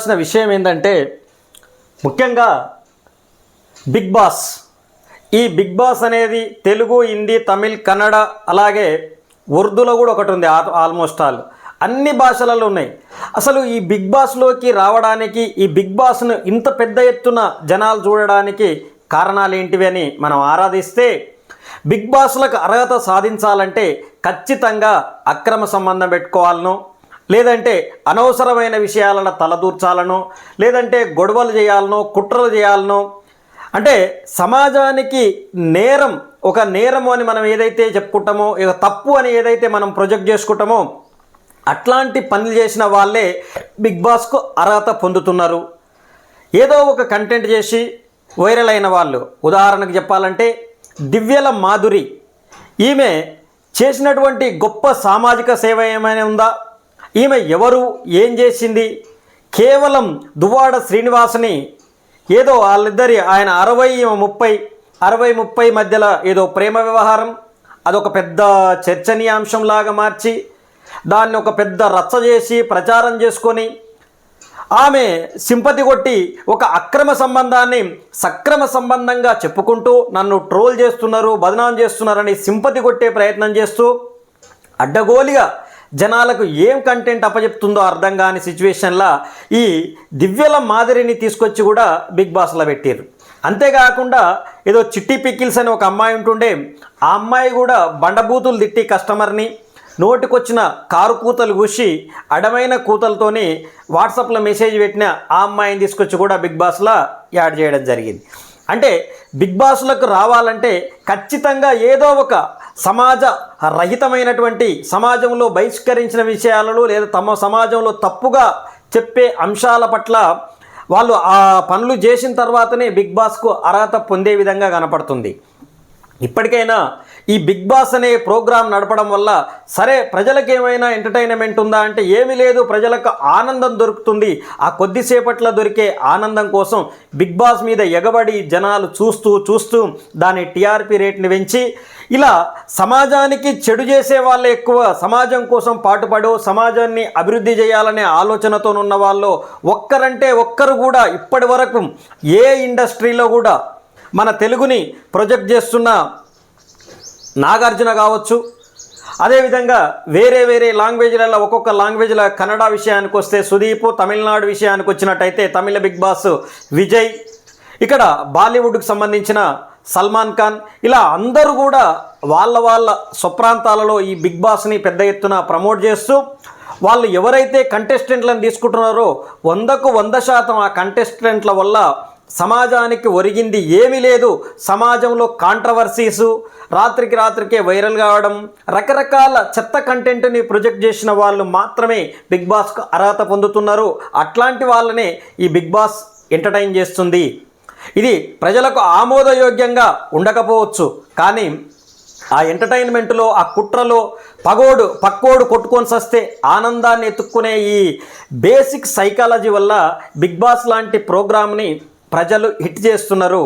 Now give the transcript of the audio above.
చెప్పాల్సిన విషయం ఏంటంటే ముఖ్యంగా బిగ్ బాస్. ఈ బిగ్ బాస్ అనేది తెలుగు హిందీ తమిళ్ కన్నడ అలాగే ఉర్దూలో కూడా ఒకటి ఉంది ఆల్మోస్ట్ ఆల్. అన్ని భాషలలో ఉన్నాయి. అసలు ఈ బిగ్ బాస్లోకి రావడానికి ఈ బిగ్ బాస్ను ఇంత పెద్ద ఎత్తున జనాలు చూడడానికి కారణాలు ఏంటివి అని మనం ఆరాధిస్తే బిగ్ బాస్లకు అర్హత సాధించాలంటే ఖచ్చితంగా అక్రమ సంబంధం పెట్టుకోవాలను లేదంటే అనవసరమైన విషయాలను తలదూర్చాలనో లేదంటే గొడవలు చేయాలనో కుట్రలు చేయాలనో. అంటే సమాజానికి నేరం ఒక నేరము అని మనం ఏదైతే చెప్పుకుంటామో ఇక తప్పు అని ఏదైతే మనం ప్రొజెక్ట్ చేసుకుంటామో అట్లాంటి పనులు చేసిన వాళ్ళే బిగ్ బాస్కు అర్హత పొందుతున్నారు. ఏదో ఒక కంటెంట్ చేసి వైరల్ అయిన వాళ్ళు. ఉదాహరణకు చెప్పాలంటే దివ్యల మాధురి. ఈమె చేసినటువంటి గొప్ప సామాజిక సేవ ఏమైనా ఉందా? ఈమె ఎవరు? ఏం చేసింది? కేవలం దువ్వాడ శ్రీనివాసుని ఏదో వాళ్ళిద్దరి ఆయన అరవై ముప్పై అరవై ముప్పై మధ్యలో ఏదో ప్రేమ వ్యవహారం అదొక పెద్ద చర్చనీయాంశంలాగా మార్చి దాన్ని ఒక పెద్ద రచ్చ చేసి ప్రచారం చేసుకొని ఆమె సింపతి కొట్టి ఒక అక్రమ సంబంధాన్ని సక్రమ సంబంధంగా చెప్పుకుంటూ నన్ను ట్రోల్ చేస్తున్నారు బదనాం చేస్తున్నారని సింపతి కొట్టే ప్రయత్నం చేస్తూ అడ్డగోలిగా జనాలకు ఏం కంటెంట్ అప్పచెప్తుందో అర్థం కాని సిచ్యువేషన్లో ఈ దివ్యల మాదిరిని తీసుకొచ్చి కూడా బిగ్ బాస్లో పెట్టారు అంతేకాకుండా ఏదో చిట్టి పిక్కిల్స్ అని ఒక అమ్మాయి ఉంటుండే ఆ అమ్మాయి కూడా బండబూతులు తిట్టి కస్టమర్ని నోటికొచ్చిన కారు కూతలు కూసి అడమైన కూతలతోని వాట్సాప్లో మెసేజ్ పెట్టిన ఆ అమ్మాయిని తీసుకొచ్చి కూడా బిగ్ బాస్లో యాడ్ చేయడం జరిగింది. అంటే బిగ్ బాస్లకు రావాలంటే ఖచ్చితంగా ఏదో ఒక సమాజ రహితమైనటువంటి సమాజంలో బహిష్కరించిన విషయాలను లేదా తమ సమాజంలో తప్పుగా చెప్పే అంశాల పట్ల వాళ్ళు ఆ పనులు చేసిన తర్వాతనే బిగ్ బాస్కు అర్హత పొందే విధంగా కనపడుతుంది. ఇప్పటికైనా ఈ బిగ్ బాస్ అనే ప్రోగ్రాం నడపడం వల్ల సరే ప్రజలకు ఏమైనా ఎంటర్టైన్మెంట్ ఉందా అంటే ఏమీ లేదు ప్రజలకు ఆనందం దొరుకుతుంది. ఆ కొద్దిసేపట్లో దొరికే ఆనందం కోసం బిగ్ బాస్ మీద ఎగబడి జనాలు చూస్తూ చూస్తూ దాని టీఆర్పీ రేట్ని పెంచి ఇలా సమాజానికి చెడు చేసే వాళ్ళే ఎక్కువ సమాజం కోసం పాటుపడు సమాజాన్ని అభివృద్ధి చేయాలనే ఆలోచనతో ఉన్న వాళ్ళు ఒక్కరంటే ఒక్కరు కూడా ఇప్పటి వరకు ఏ ఇండస్ట్రీలో కూడా మన తెలుగుని ప్రొజెక్ట్ చేస్తున్న నాగార్జున కావచ్చు. అదేవిధంగా వేరే వేరే లాంగ్వేజ్లలో ఒక్కొక్క లాంగ్వేజ్ల కన్నడ విషయానికి వస్తే సుదీప్ తమిళనాడు విషయానికి వచ్చినట్టయితే తమిళ బిగ్ బాస్ విజయ్ ఇక్కడ బాలీవుడ్కి సంబంధించిన సల్మాన్ ఖాన్. ఇలా అందరూ కూడా వాళ్ళ వాళ్ళ స్వప్రాంతాలలో ఈ బిగ్ బాస్ని పెద్ద ఎత్తున ప్రమోట్ చేస్తూ వాళ్ళు ఎవరైతే కంటెస్టెంట్లను తీసుకుంటున్నారో వందకు వంద శాతం ఆ కంటెస్టెంట్ల వల్ల సమాజానికి ఒరిగింది ఏమీ లేదు. సమాజంలో కాంట్రవర్సీసు రాత్రికి రాత్రికే వైరల్ కావడం రకరకాల చెత్త కంటెంట్ని ప్రొజెక్ట్ చేసిన వాళ్ళు మాత్రమే బిగ్ బాస్కు అర్హత పొందుతున్నారు. అట్లాంటి వాళ్ళనే ఈ బిగ్ బాస్ ఎంటర్టైన్ చేస్తుంది. ఇది ప్రజలకు ఆమోదయోగ్యంగా ఉండకపోవచ్చు. కానీ ఆ ఎంటర్టైన్మెంట్లో ఆ కుట్రలో పగోడు పక్కోడు కొట్టుకొని సస్తే ఆనందాన్ని ఎత్తుక్కునే ఈ బేసిక్ సైకాలజీ వల్ల బిగ్ బాస్ లాంటి ప్రోగ్రామ్ని ప్రజలు హిట్ చేస్తున్నారు.